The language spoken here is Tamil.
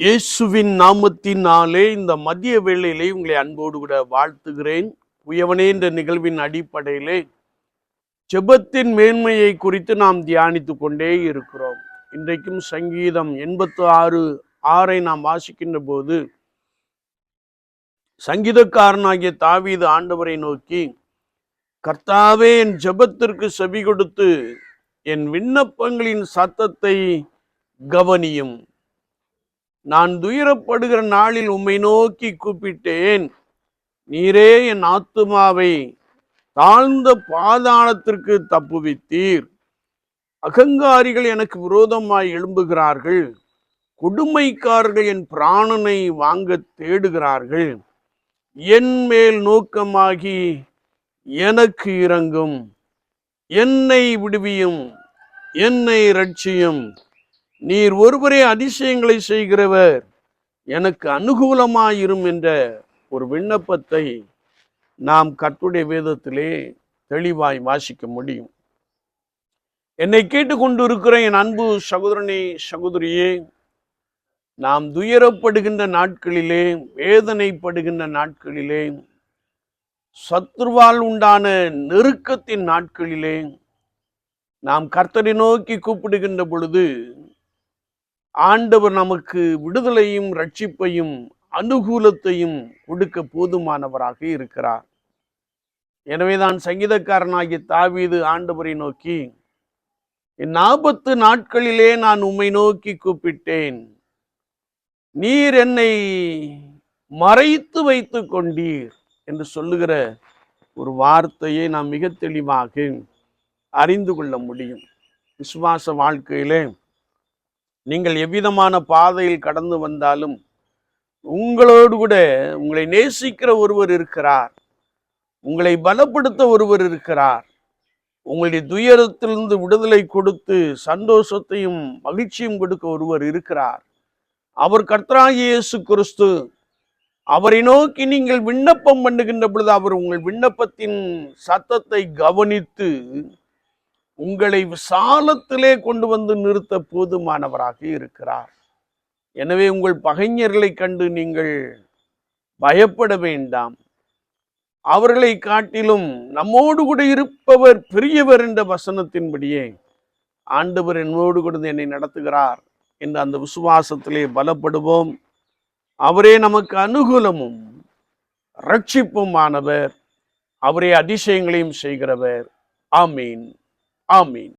இயேசுவின் நாமத்தினாலே இந்த மதிய வேளையிலே உங்களை அன்போடு கூட வாழ்த்துகிறேன். உயவனே என்ற நிகழ்வின் அடிப்படையிலே ஜெபத்தின் மேன்மையை குறித்து நாம் தியானித்து கொண்டே இருக்கிறோம். இன்றைக்கும் சங்கீதம் எண்பத்து ஆறு ஆறை நாம் வாசிக்கின்ற போது சங்கீதக்காரனாகிய தாவீது ஆண்டவரை நோக்கி கர்த்தாவே என் ஜெபத்திற்கு செவி கொடுத்து என் விண்ணப்பங்களின் சத்தத்தை கவனியும். நான் துயரப்படுகிற நாளில் உம்மை நோக்கி கூப்பிட்டேன். நீரே என் ஆத்துமாவை தாழ்ந்த பாதாளத்திற்கு தப்புவித்தீர். அகங்காரிகள் எனக்கு விரோதமாய் எழும்புகிறார்கள். கொடுமைக்காரர்கள் என் பிராணனை வாங்க தேடுகிறார்கள். என் மேல் நோக்கமாகி எனக்கு இறங்கும் என்னை விடுவியும். என்னை ரட்சியும் நீர் ஒருவரே அதிசயங்களை செய்கிறவர். எனக்கு அனுகூலமாயிரும் என்ற ஒரு விண்ணப்பத்தை நாம் கட்டுடைய வேதத்திலே தெளிவாய் வாசிக்க முடியும். என்னை கேட்டுக்கொண்டு இருக்கிற என் அன்பு சகோதரனே சகோதரியே நாம் துயரப்படுகின்ற நாட்களிலே வேதனைப்படுகின்ற நாட்களிலே சத்ருவால் உண்டான நெருக்கத்தின் நாட்களிலே நாம் கர்த்தரை நோக்கி கூப்பிடுகின்ற பொழுது ஆண்டவர் நமக்கு விடுதலையும் ரட்சிப்பையும் அனுகூலத்தையும் கொடுக்க போதுமானவராக இருக்கிறார். எனவேதான் சங்கீதக்காரனாகிய தாவீது ஆண்டவரை நோக்கி என் நாற்பத்து நாட்களிலே நான் உம்மை நோக்கி கூப்பிட்டேன். நீர் என்னை மறைத்து வைத்து கொண்டீர் என்று சொல்லுகிற ஒரு வார்த்தையை நாம் மிக தெளிவாக அறிந்து கொள்ள முடியும். விசுவாச வாழ்க்கையிலே நீங்கள் எவ்விதமான பாதையில் கடந்து வந்தாலும் உங்களோடு கூட உங்களை நேசிக்கிற ஒருவர் இருக்கிறார். உங்களை பலப்படுத்த ஒருவர் இருக்கிறார். உங்களுடைய துயரத்திலிருந்து விடுதலை கொடுத்து சந்தோஷத்தையும் மகிழ்ச்சியும் கொடுக்க ஒருவர் இருக்கிறார். அவர் கர்த்தராகிய இயேசு கிறிஸ்து அவரை நோக்கி நீங்கள் விண்ணப்பம் பண்ணுகின்ற பொழுது அவர் உங்கள் விண்ணப்பத்தின் சத்தத்தை கவனித்து உங்களை விசாலத்திலே கொண்டு வந்து நிறுத்த போதுமானவராக இருக்கிறார். எனவே உங்கள் பகைஞர்களை கண்டு நீங்கள் பயப்பட வேண்டாம். அவர்களை காட்டிலும் நம்மோடு கூட இருப்பவர் பெரியவர் என்ற வசனத்தின்படியே ஆண்டவர் என்னோடு கூட என்னை நடத்துகிறார் என்று அந்த விசுவாசத்திலே பலப்படுவோம். அவரே நமக்கு அனுகூலமும் ரட்சிப்புமானவர் அவரே அதிசயங்களையும் செய்கிறவர். ஆமீன். ஆமீன்